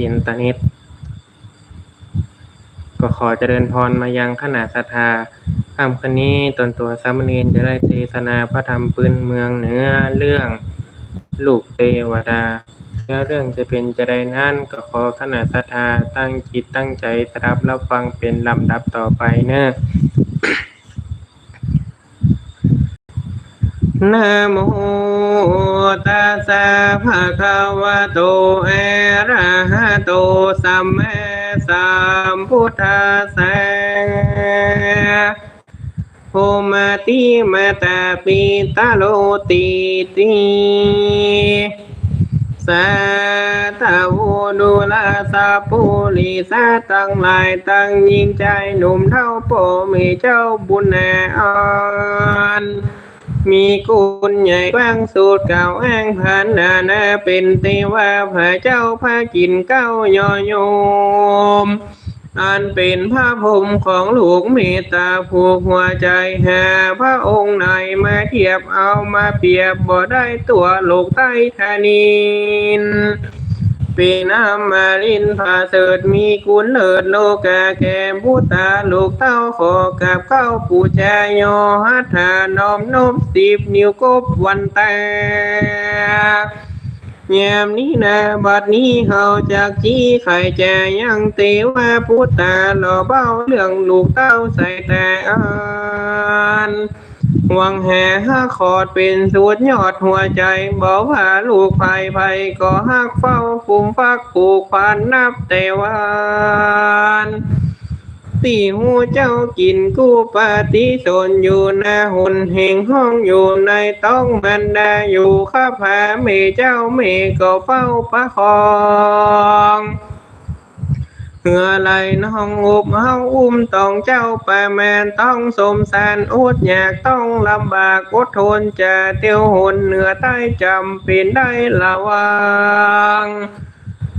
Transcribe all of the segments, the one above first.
อินเทอร์เน็ตก็ขอเจริญพรมายังคณะศรัทธาค่ำคืนนี้ตนตัวสามเณรจะได้เทศนาพระธรรมพื้นเมืองเหนือเรื่องลูกเทวดาเนื้อเรื่องจะเป็นจะใดนั้นก็ขอคณะศรัทธาตั้งจิตตั้งใจสดับรับฟังเป็นลำดับต่อไปเนอะ นะโมตัสสะภะคะวะโตเอระหะโตสัมมาสัมพุทธัสสะโอมาติมาตาปิตาโลติติสัตวดุลาสาปุริสาตั้งหลายตั้งยิ่งใจหนุ่มเท่าโปมีเจ้าบุญแนอ่อน มีคุณใหญ่กว้างสุดเก่าแห้งผ่านนานาเป็นเทวาพระเจ้าพระกินเก้ายอโยมอันเป็นพระพรมของลูกเมตตาผูกหัวใจแหาพระองค์ไหนมาเทียบเอามาเปรียบบ่ได้ตัวโลกใต้ธานิน ป็นอมรินทร์พาเสริฐมีคุณเลิศโลกาแก่บุตาลูกเต้าขอกับเข้าปูชายหัตานอมนบสิบนิ้วกบวันแต่ยามนี้นะบัดนี้เฮาจากจี้ไข่แจยังเตว่าพุทธาหล่อเบ้าเรื่องลูกเต้าใส่แต่อ่าน หวังแห่ห้าขอดเป็นสุดยอดหัวใจ บอกว่าลูกไผ่ไผ่ก็ฮักเฝ้าฟุมฟักผูกพันนับแต่วานตีหูเจ้ากินกู้ปฏิสนอยู่หน้าหุ่นเฮงห้องอยู่ในต้องมันดาอยู่ข้าผาเมเจ้าเมก็เฝ้าประคอง เหือไหลน้องอุบเฮาอุ้มต้องเจ้าแป่แมนต้องสมแสารอุดอยากต้องลำบากอดทนจะเตียวหนเหนือใต้จำเป็นได้ละวัง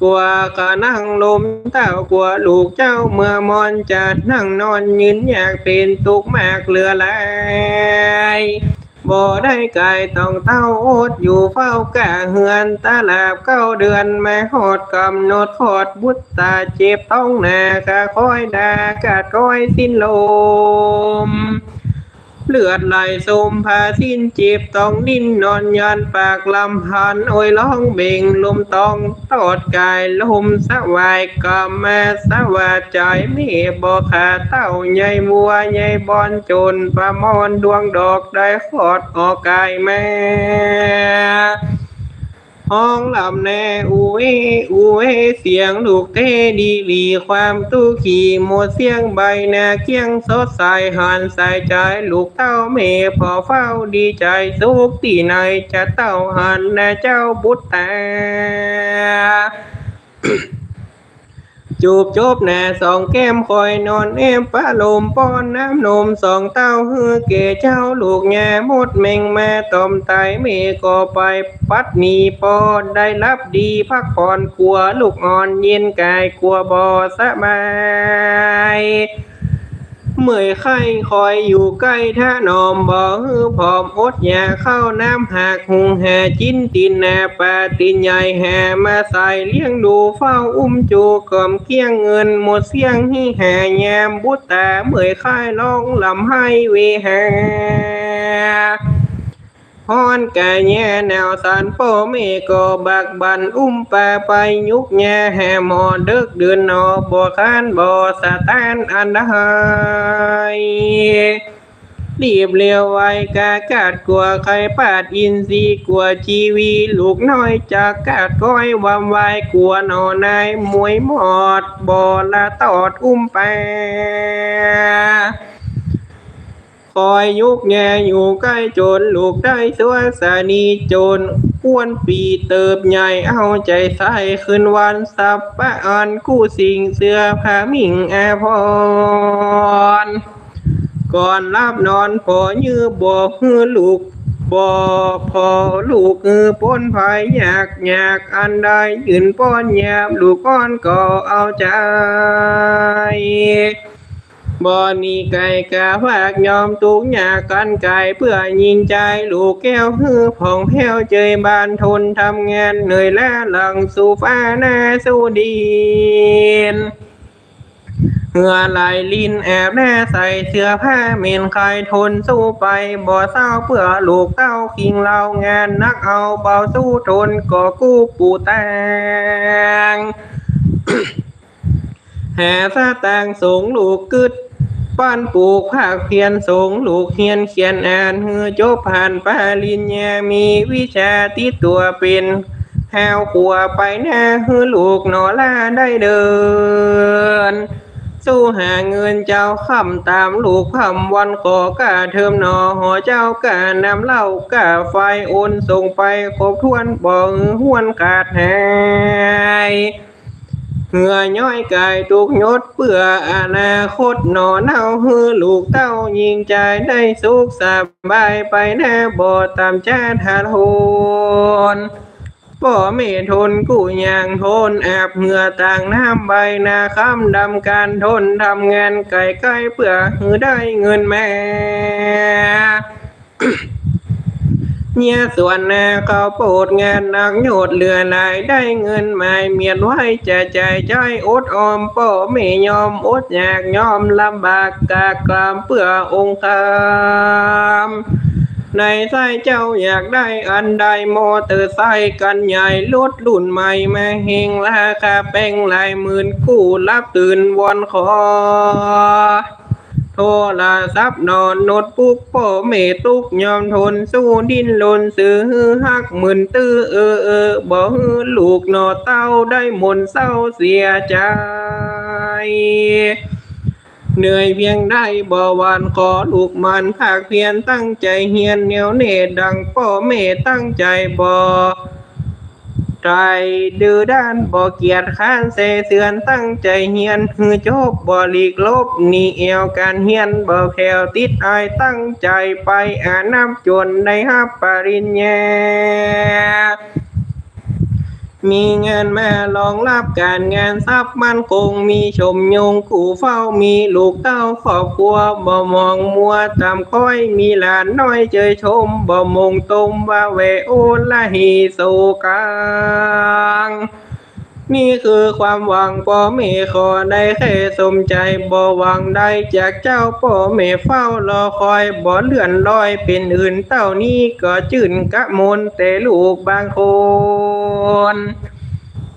กลัวก็นั่งลมเต้ากลัวลูกเจ้าเมื่อมอนจะนั่งนอนยืนอยากเป็นตุกมากเหลือหล บ่ได้กายต้องเต้าอดอยู่เฝ้ากะเฮือนตาลาบเก้าเดือนแม่หอดกำหนดหอดบุตรตาเจ็บต้องหนากะคอยดากะก้อยสิ้นลม เลือดไหลสมพาสิ้นเจ็บต้องดิ้นนอนยันปากลำพันโอยร้องเบ่งลมตองตอดกายลมสวายกำแม่สวาใจมีบ่ขาเต้าใหญ่มัวใหญ่บอนจนประมอนดวงดอกได้ขอดออกกายแม่ ห้องลำแน่อูเออูเอเสียงลูกเทดีลีความตู้ขี่หมดเสียงใบหน้าเคียงสดใสหันใส่ใจลูกเต้าเมพอเฝ้าดีใจสุขที่ไหนจะเต้าหันแน่เจ้าบุตรแต่ จูบจบแหน่สองแก้มคอยนอนเอมป้าลมป้อนน้ำนมสองเต้าฮือเกเจ้าลูกแง่มดเมงแม่ตอมไตเมก็ไปปัดมีปอนได้รับดีพักผ่อนกลัวลูกอ่อนเย็นกายกลัวบอสบาย เมื่อยไข้คอยอยู่ใกล้ท่านอมบ่ฮือผอมอดอยาเข้าน้ำหากหุงแห่จิ้นตินแหน่ปาตินใหญ่แห่มาใส่เลี้ยงดูเฝ้าอุ้มจูกล่อมเคียงเงินหมดเสียงให้แห่แยมบุตรตาเมื่อยไข้ร้องลำให้เวแห่ ฮอนกะแย่แนวสันโปเมก็บักบันอุ้มปาไปยุกแย่แห่หมอเดึกเดือนนอบ่คานบ่สะตานอันใดรีบเลียวไว้กากาดกลัวใครปาดอินทรีกลัวชีวีลูกน้อยจากกาดก้อยวามวายกลัวหนอนายมวยหมอดบ่ละตอดอุ้มไป คอยยุกแงอยู่ใกล้โจรลูกได้สวสานีโจรอ้วนปีเติบใหญ่เอาใจใส่คืนวันสับปะอันกู้สิ่งเสื้อผ้ามิ่งแอพรก่อนรับนอนพอยื้อบ่ฮือลูกบ่พอลูกคือป้นภายอยากอยากอันใดยืนป้อนแยบลูกก้อนก็เอาใจ บ่อนีไก่กะภาคยอมตุกหยากันไก่เพื่อยิงใจลูกแก้วฮือผ่องแผ้วเจยบานทนทำงานเหนื่อยล้าหลังสู่ฟ้าหน้าสู่ดินเหงื่อไหลลินแอบแน่ใส่เสื้อผ้าเมนใครทนสู้ไปบ่เศร้าเพื่อลูกเต้าคิงเรางานนักเอาเบาสู้ทนก่อกู้ปู่แตงแห่ซาแตงสูงลูกกึด ป้านปลูกภาคเพียนสงลูกเฮียนเขียนอ่านเฮือจบผ่านปาลินญามีวิชาติดตัวเป็นแหวขัวไปหน้าฮือลูกหนอลาได้เดิน สู้หาเงินเจ้าคำตามลูกคำวันขอกาเทิมหนอหอเจ้ากานำเหล้ากาไฟโอนส่งไปครบทวนบ่งหวนขาดหาย เหงื่อย้อยกายตุกยศเพื่ออนาคตหนอเน่าฮือลูกเต้ายิงใจได้สุขสบายไปแน่บ่ตามจ้าทาโทนบ่เมทนกู้ยางทนแอบเหงื่อต่างน้ำใบนาคำดำการทนทำงานไก่ไก่เพื่อหือได้เงินแม่ เนี่ยส่วนนาเขาโปรดงานหนักโยดเหลือหลายได้เงินมาเมียนไว้จะใจใจอดออมป่อไม่ยอมอดอยากยอมลำบากกากรามเพื่อองค์คามในใจเจ้าอยากได้อันใดมอเตอร์ไซค์กันใหญ่รถรุ่นใหม่มาเฮงราคาแป้งหลายหมื่นกู้รับตื่นวอนขอ ทรศัพท์นอนน้ตบุ๊กพ่อเมตุกยอมทนสู้ดิ้นรนซื้อฮักหมื่นตื้อเออเออบ่ฮือลูกหนอเต้าได้หมนเศร้าเสียใจเหนื่อยเพียงได้บ่หวานขอลูกมันภาคเพียรตั้งใจเฮียนเหนียวเนดังพ่อเมตั้งใจบ่ ใจดื้อด้านบ่เกียจข้านเสเสือนตั้งใจเฮียนหือจบบ่หลีกลบนี่เอวการเฮียนบ่แผวติดอายตั้งใจไปอ่านน้ำจนได้รับปริญญา มีเงินแม่รองรับการงานทรัพย์มั่นคงมีชมยงขู่เฝ้ามีลูกเต้าครอบครัวบ่มองมัวตามค่อยมีหลานน้อยเจยชมบ่มงตมว่าเวโอละฮีโซกลาง นี่คือความหวังพ่อแม่ขอได้แค่สมใจบ่หวังได้จากเจ้าพ่อแม่เฝ้ารอคอยบ่เลื่อนลอยเป็นอื่นเต้านี้ก็จื่นกะมนแต่ลูกบางคน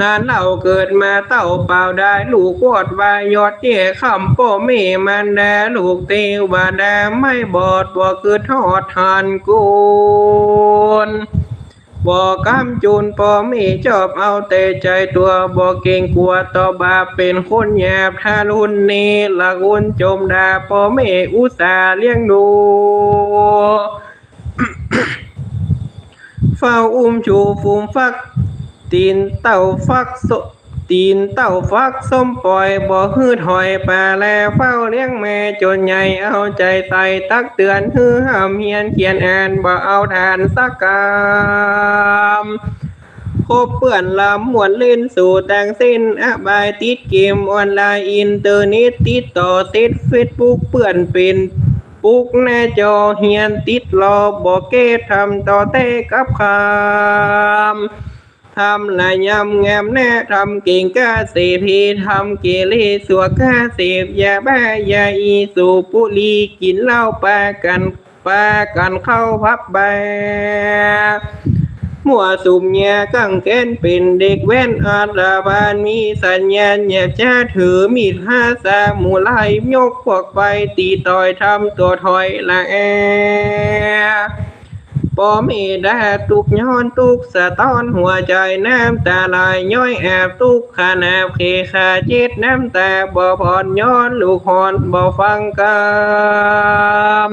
นานเราเกิดมาเต้าเปล่าได้ลูกวอดวายอดเย่คำพ่อแม่มันดลูกเตวาแดไม่บอดบ่คือทอดทานกุน บอกำจูนพอม่ชอบเอาแต่ใจตัวบ่เก่งกลัวต่อบาปเป็นคนหยาบทารุณนี้ละกุนจมดาพอม่อุตส่าห์เลี้ยงดูเฝ้าอุ้มชูฟูมฟัก ตีนเต่าฟักส ตีนเต่าฟักส้มปล่อยบ่ฮืดหอยปลาแลเฝ้าเลี้ยงแม่จนใหญ่เอาใจใส่ตักเตือนฮือห้ามเฮียนเขียนอ่านบ่เอาทานสักกามคบเปื่อนลำมวนเล่นสู่แต่งสิ้นอบายติดเกมออนไลน์อินเทอร์เน็ตติดต่อติดเฟซบุ๊กเปื่อนเป็นปุกหน้าจอเฮียนติดรอบอกเกตทำต่อเต้กับคำ ทำลายยำงามแน่ทำเก่งก้าเสพีทำเกเรสัวก้าเสพยาบ้ายาอีสูบบุหรีกินเหล้าปากันปากันเข้าพับแบมัวสุมยกังแกนเป็นเด็กแว่นอาลาบานมีสัญญาณแยบจ้าถือมีดห้าสามูไลยกพวกไปตีต่อยทำตัวถอยละแอ ปอมีแดดตุกย้อนตุกสะท้อนหัวใจน้ำตาลายย้อยแอบตุกขาแนบเคขาจิตน้ำตาบ่ผ่อนย้อนลูกหอนบ่ฟังกาม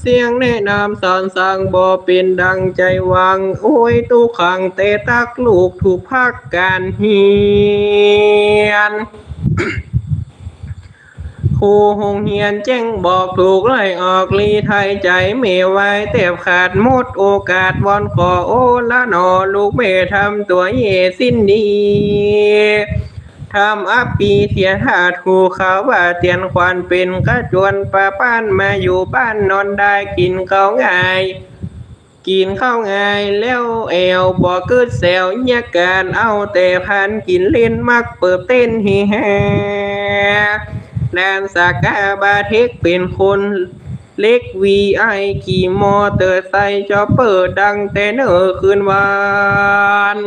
เสียงแนะนำสอนสั่งบ่เป็นดังใจวังโอ้ยตุกขังเตตักลูกถูกพักการเฮียน ครูหงเฮียนแจ้งบอกถูกไล่ออกลีไทยใจเมไว้เต็บขาดหมดโอกาสวอนขอโอละนอลูกเมทำตัวเยสิ้นดีทำอัปปีเสียหาถูเขาว่าเตียนควันเป็นกระจวนป้าป้านมาอยู่บ้านนอนได้กินเขาง่ายกินข้าวง่ายแล้วแอวบ่กึดแซวแยกการเอาแต่พันกินเล่นมักเปิดเต้นฮฮ แลนสากาบาเทคเป็นคนเล็กวีไอขี่มอเตอร์ไซค์จอเปิดดังแต่เนอคืนวาน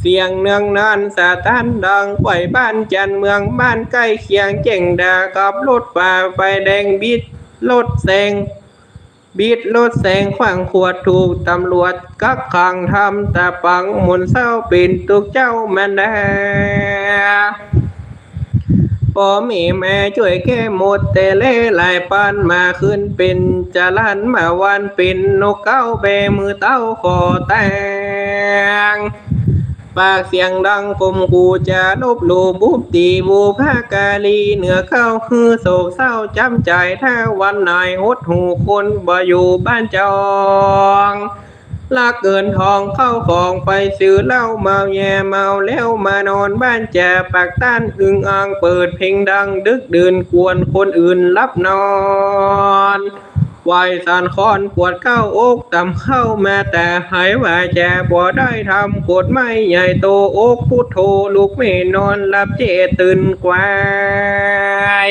เสียงเนืองนานสาตานดังไหวบ้านจันเมืองบ้านใกล้เคียงเจ่งดากับรถฝ่าไฟแดงบิดรถแซงบิดรถแซงขวางขวดถูกตำรวจกักขังทำแตาปังหมุนเศร้าเป็นตุกเจ้าแมันแด ปอมีแม่ช่วยแก้หมดแต่เล่หลายปานมาขึ้นเป็นจารันมาวันเป็นนกเก้าเบมือเต้าคอแตงปากเสียงดังกลมกูจะลบหลู่บุบตีบูพากาลีเหนือเข้าคือโศกเศร้าจำใจถ้าวันไหนหดหูคนบ่อยู่บ้านจอง ลากเกินทองเข้าของไปซื้อเหล้าเมาแย่เมาแล้วมานอนบ้านแจปากต้านอึงอ่างเปิดเพลงดัง ดึกดื่นกวนคนอื่นรับนอนวายสานคอนปวดเข้าอกต่ำเข้ามาแต่หายว่าแจบ่ได้ทำกดไม่ใหญ่โตอกพุทโธลูกไม่นอนหลับเจตื่นกวาย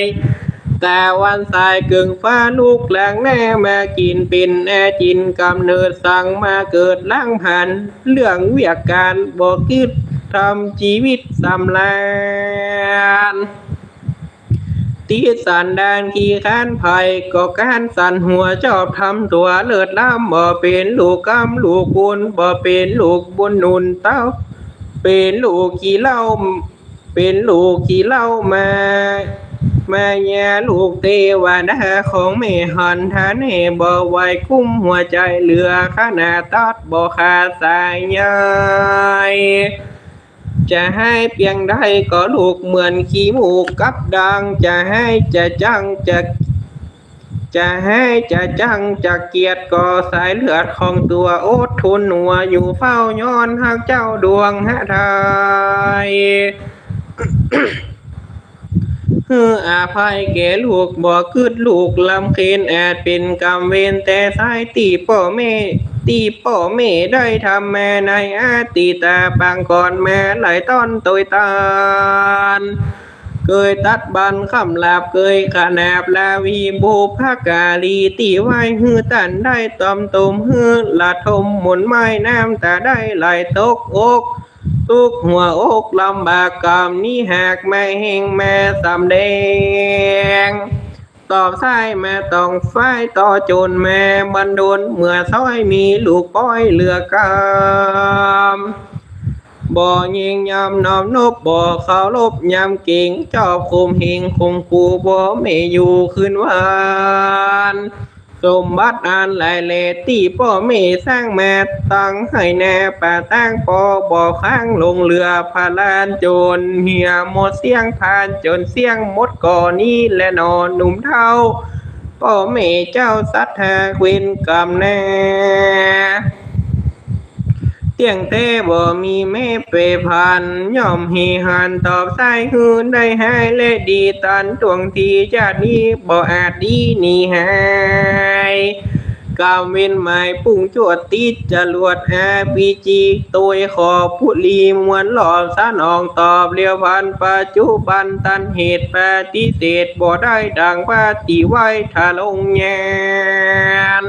แต่วันสายกึ่งฟ้าลูกแหลงแน่มากินปินแอจินกำเนิดสั่งมาเกิดล่างพัน เรื่องเวียกการบอกคิดทำชีวิตสำแลนตีสันดานขี่ข้านภัยก็การสันหัวชอบทำตัวเลิศล้ำบ่เป็นลูกกำลูกบุญบ่เป็นลูกบุญนุนเต้า เป็นลูกขี่เล้าเป็นลูกขี่เล้ามา มาแย่ลูกเทวดาของแม่หันทานให้บ่ไหวคุ้มหัวใจเหลือขนาดตัดบ่ขาดสายใยจะให้เพียงใดก็ลูกเหมือนขี้หมูกับดัง จะให้จะจังจะจะให้จะจังจะเกียรติก็สายเลือดของตัวโอดทนหนัวอยู่เฝ้าย้อนหากเจ้าดวงหะทาย ออาภัยแก่ลูกบ่คืดลูกลำเคนแอดเป็นกรรมเวรแต่สายตีพ่อแม่ตีพ่อแม่ได้ทำแม่ในอาตีตาปางก่อนแม่ไหลต้อนตวยตาลเคยตัดบันคำลาบเคยขนาบลาวีบูภากาลีตีไว้ฮือตันได้ตอมตุมฮือละทมหมุนไม้น้ำตาได้ไหลตกอก ทุกหัวอกลำบากกรรมนี้หากไม่เฮงแม่สำแดง ตอบสายแม่ต้องฝ้ายต่อจนแม่บันดลเมื่อซ้อยมีลูกป้อยเหลือกามบ่ยิงยำนอมนบบ่เขาลบยำเก่งจอบคุมเฮงคงกูบ่ไม่อยู่คืนวาน สมบัติอันหลายเลตีพ่อแม่สร้างแม่ตั้งให้แน่ป่าตั้งปอบ่อข้างลงเรือพาลานโจนเหียหมดเสียงผ่านจนเสียงหมดก่อนี้และนอนหนุ่มเท่าพ่อแม่เจ้าสัตว์หากเวนกรรมแน่ เตียงเต้บ่มีแม่เปพันย่อมฮีหันตอบสายคืนได้ให้แลดีตันตวงทีชาตินี้บ่อาจดีนี่หายกาเวนหมายปุ่งจวดติดจรวดแอาพีจีตัวขอผู้ลีมวนหลอบสานองตอบเรียวพันปัจจุบันตันเหตุแปฏิเสธบ่ได้ดังปฏิไว้ทาลงแยน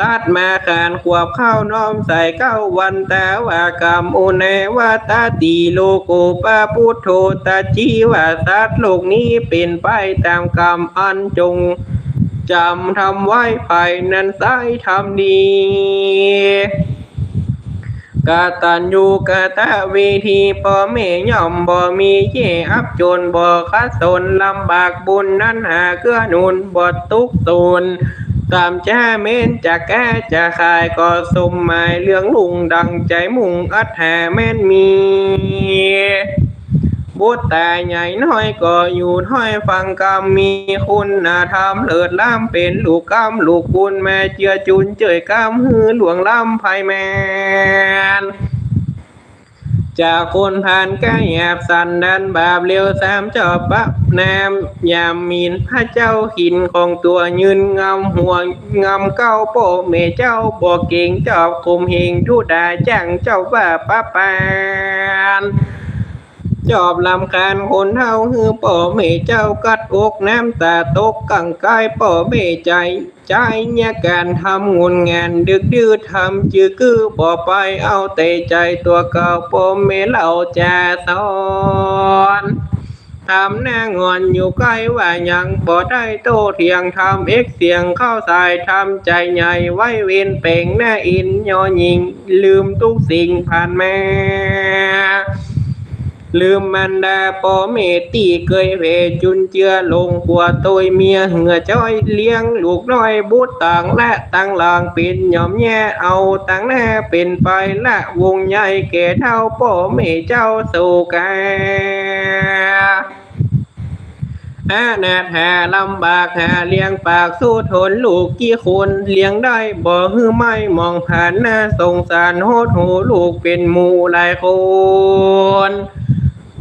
ตัดมาขานขวบเข้าน้อมใส่เก้าวันแต่ว่ากรรมโอเนว่าตาตีโลโกปาพุทโธตาจีว่าสัตว์โลกนี้เป็นไปตามกรรมอันจงจำทำไว้ภายนั้นสายทำดีกาตันยูกาตะวิธีพ่อแม่ย่อมบ่มีเจอับจนบ่คัดสนลำบากบุญนั้นหาเกื้อหนุนบ่ตุกตูน ตามจ้าเมนจะแก้จะขายก็สมหมายเรื่องลุงดังใจมุ่งอัดแห่แม่นมีบุตรแต่ใหญ่น้อยก็อยู่ถ้อยฟังกรรมมีคุณนาธรรมเลิศล้ำเป็นลูกกรรมลูกคุณแม่เจือจุนเจยกรรมฮือหลวงล้ำภัยแมน จากคนผ่านกายหยาบสันดันบาปเร็วสามจอบปะนามยามมีนพระเจ้าหินของตัวยืนงำหัวงำเก้าโปเมเจ้าบอกเก่งจอบคุมเหงทุดาจังเจ้าว่าปะปานจอบลำคาญคนเฮาฮือป่อเมเจ้ากัดอกน้ำตาตกกังกายป่อเมใจ ใจเนี่ยการทำงุนงานดึกดื้อทำจือกือบ่ไปเอาแต่ใจตัวเก่าป่อเมเล่าจะสอนทำหน้างอนอยู่ใกล้ว่ายังบ่ได้โตเถียงทำเอ็กเสียงเข้าสายทำใจใหญ่ไว้เวียนเป่งหน้าอินยอยิงลืมทุกสิ่งผ่านมา ลืมมันดาปอเมตีเคยเพจุนเจือลงปัวตัวเมียเหงือจ้อยเลี้ยงลูกน้อยบุตรต่างและต่างหลางเป็นหย่อมแย่เอาต่างหน้าเป็นไปละวงใหญ่แก่เท่าปอเมเจ้าสู่กาอานาถาลำบากหาเลี้ยงปากสู้ทนลูกกี่คนเลี้ยงได้บ่ฮือไม่มองผ่านหน้าสงสารโหดหูลูกเป็นหมูหลายคน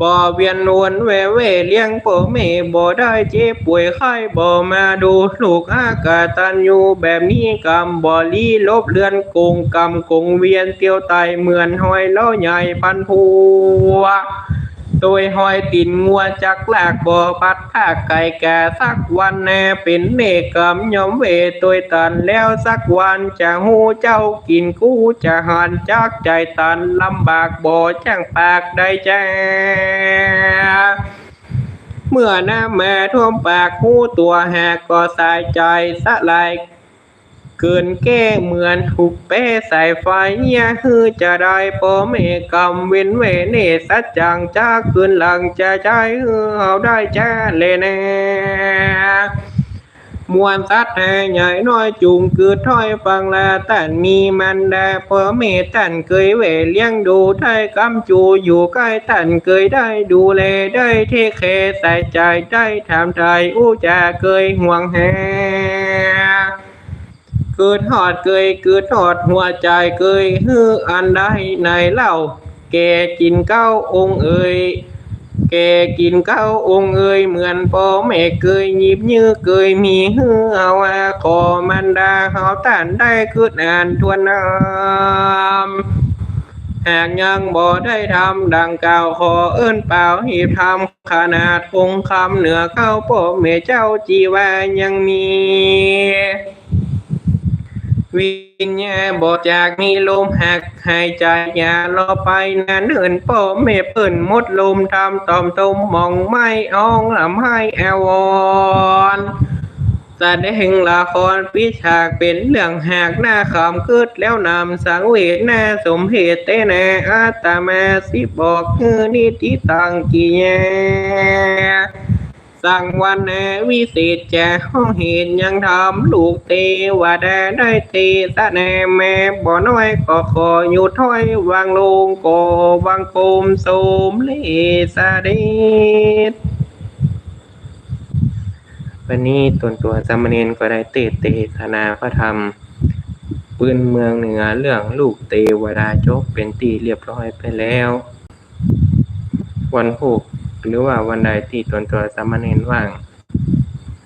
บ่เวียนวนแวเวเลี้ยงป่แม่บ่ได้เจ็บป่วยไข้บ่มาดูลูกอากาตันอยู่แบบนี้กรรมบ่ลีลบเลือนโกงกรรมกงเวียนเตียวไตเหมือนหอยเล่าใหญ่พันผัว โดยหอยตินงัวจักแลกบ่อพัดภาไก่แก่สักวันแน่เป็นเนกรรมยอมเวตัวตันแล้วสักวันจะหูเจ้ากินกู้จะหันจักใจตันลำบากบ่จ้างปากได้แจ้เมื่อหน้าแม่ท่วมปากหูตัวแหกก็สายใจสะลาย เกินแก้เหมือนถูกเป้สายไฟเนี่ยฮือจะได้ปอเมกรรมเว้นเวเนสัจจังจ้าคืนหลังจะใจฮือเอาได้จ้าเลยแน่มวนสัตว์แห่ใหญ่น้อยจุงคือถ้อยฟังแลแต่นมีมันแดปอเมตันเคยเวเลี้ยงดูไทยกำจูอยู่ใกล้ตันเคยได้ดูแลได้เทเคใส่ใจได้ถามไทยอู้จะเคยห่วงแห กิดหอดเกยเกิดหอดหัวใจเกยฮืออันใดในเล่าแกกินเก้าองค์เอ่ยแกกินเก้าองค์เอ่ยเหมือนพ่อแม่เกยหยิบยื้อเกยมีฮือเอาว่าขอมันดาเฮาตันได้คืดอ่านทวนน้ำหากยังบ่ได้ทำดังกล่าวขอเอิ้นเปล่าหีบทำขนาดคงคำเหนือเข้าพ่อแม่เจ้าจีว่ายังมี วิญญาบอจากมีลมหักหายใจอย่ารอไปนานเหินป่อเมเปิ่นมดลมทำตอมตมมองไม่อ้องลำให้แอวอนแสดงละครพิฉากเป็นเรื่องหากหน้าขำคืดแล้วนำสังเวชหน้าสมเหตุเตแนอาตมาสิบอกคือนิติตังกิแย สังวันแนวิเศษจะห้องเห็นยังทำลูกเตว่าได้ได้เตสะแนแม่บ่อน้อยก็ขออยู่ถ้อยวางลงก็วางโคมโสมเลสะเดชวันนี้ตนตัวสามเณรก็ได้เตเตศนาพระธรรม ปืนเมืองเหนือเรื่องลูกเตวดาจบเป็นตีเรียบร้อยไปแล้ว วันพุธ หรือว่าวันใดที่ตนตัวสามเณรว่าง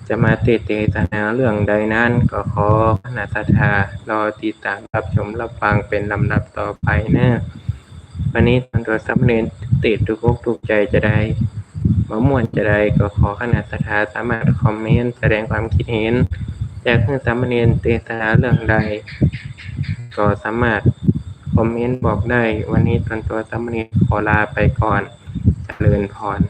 จะมาเตเตศนาเรื่องใดนั้นก็ขอคณะสัทธารอติดตามรับชมรับฟังเป็นลำดับต่อไปนะวันนี้ตนตัวสามเณรติดทุกกทุกใจจะได้มาม่วนจะได้ก็ขอคณะสัทธาสามารถคอมเมนต์แสดงความคิดเห็นอยากให้สามเณรเตศนาเรื่องใด ก็สามารถคอมเมนต์บอกได้ วันนี้ตนตัวสามเณรขอลาไปก่อน เจริญพร